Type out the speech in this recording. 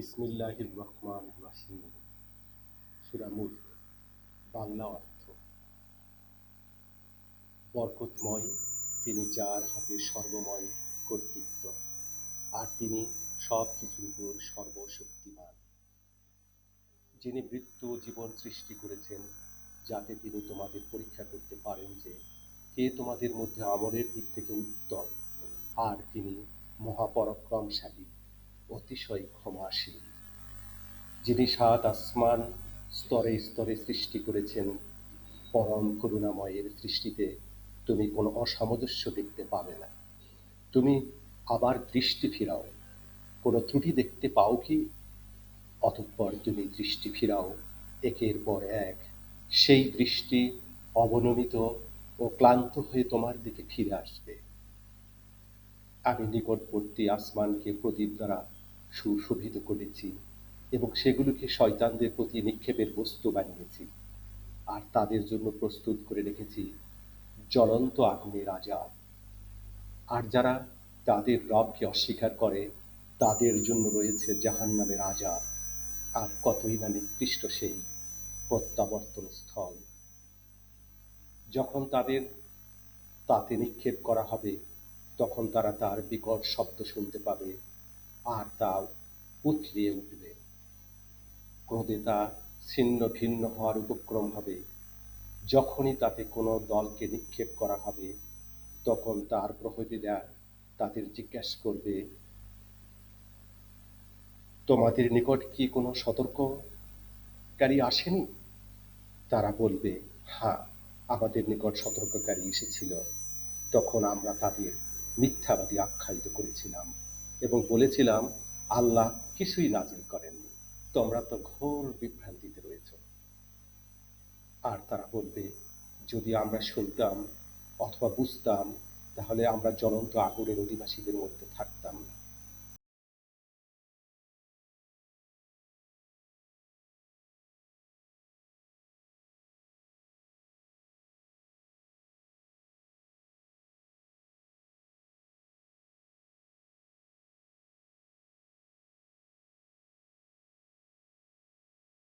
বিসমিল্লাহির রহমান রাহিম। সূরা মুল্ক বাংলা অর্থ। বরকতময় তিনি যার হাতে সর্বময় কর্তৃত্ব, আর তিনি সব কিছুর উপর সর্বশক্তিমান। যিনি মৃত্যু জীবন সৃষ্টি করেছেন, যাতে তিনি তোমাদের পরীক্ষা করতে পারেন যে কে তোমাদের মধ্যে আমলের দিক থেকে উত্তম, আর তিনি মহাপরাক্রমশালী। অতিশয় ক্ষমাশীল, যিনি সাত আসমান স্তরে স্তরে সৃষ্টি করেছেন। পরম করুণাময়ের সৃষ্টিতে তুমি কোনো অসামঞ্জস্য দেখতে পাবে না। তুমি আবার দৃষ্টি ফিরাও। কোনো ত্রুটি দেখতে পাও কি? অতঃপর তুমি দৃষ্টি ফিরাও। একের পর এক সেই দৃষ্টি অবনমিত ও ক্লান্ত হয়ে তোমার দিকে ফিরে আসবে। আমি নিকটবর্তী আসমানকে প্রদীপ দ্বারা সুশোভিত করেছি এবং সেগুলোকে শয়তানদের প্রতি নিক্ষেপের বস্তু বানিয়েছি। আর তাদের জন্য প্রস্তুত করে রেখেছি জ্বলন্ত আগুনের আজাব। আর যারা তাদের রবকে অস্বীকার করে, তাদের জন্য রয়েছে জাহান জাহান্নামের আজাব। আর কতই না নিকৃষ্ট সেই প্রত্যাবর্তন স্থল। যখন তাদের তাতে নিক্ষেপ করা হবে, তখন তারা তার বিকট শব্দ শুনতে পাবে। আর তা উথলিয়ে উঠবে। ক্রোধে তা ছিন্ন ভিন্ন হওয়ার উপক্রম হবে। যখনই তাতে কোনো দলকে নিক্ষেপ করা হবে, তখন তার প্রহরীরা তাদের জিজ্ঞাসা করবে, তোমাদের নিকট কি কোনো সতর্ককারী আসেনি? তারা বলবে হ্যাঁ আমাদের নিকট সতর্ককারী এসেছিল। তখন আমরা তাদের মিথ্যাবাদী আখ্যায়িত করেছিলাম। এবং বলেছিলাম, আল্লাহ কিছুই নাজিল করেননি। তোমরা তো ঘোর বিভ্রান্তিতে রয়েছ। আর তারা বলবে, যদি আমরা শুনতাম অথবা বুঝতাম, তাহলে আমরা জ্বলন্ত আগুনের অধিবাসীদের মধ্যে থাকতাম না।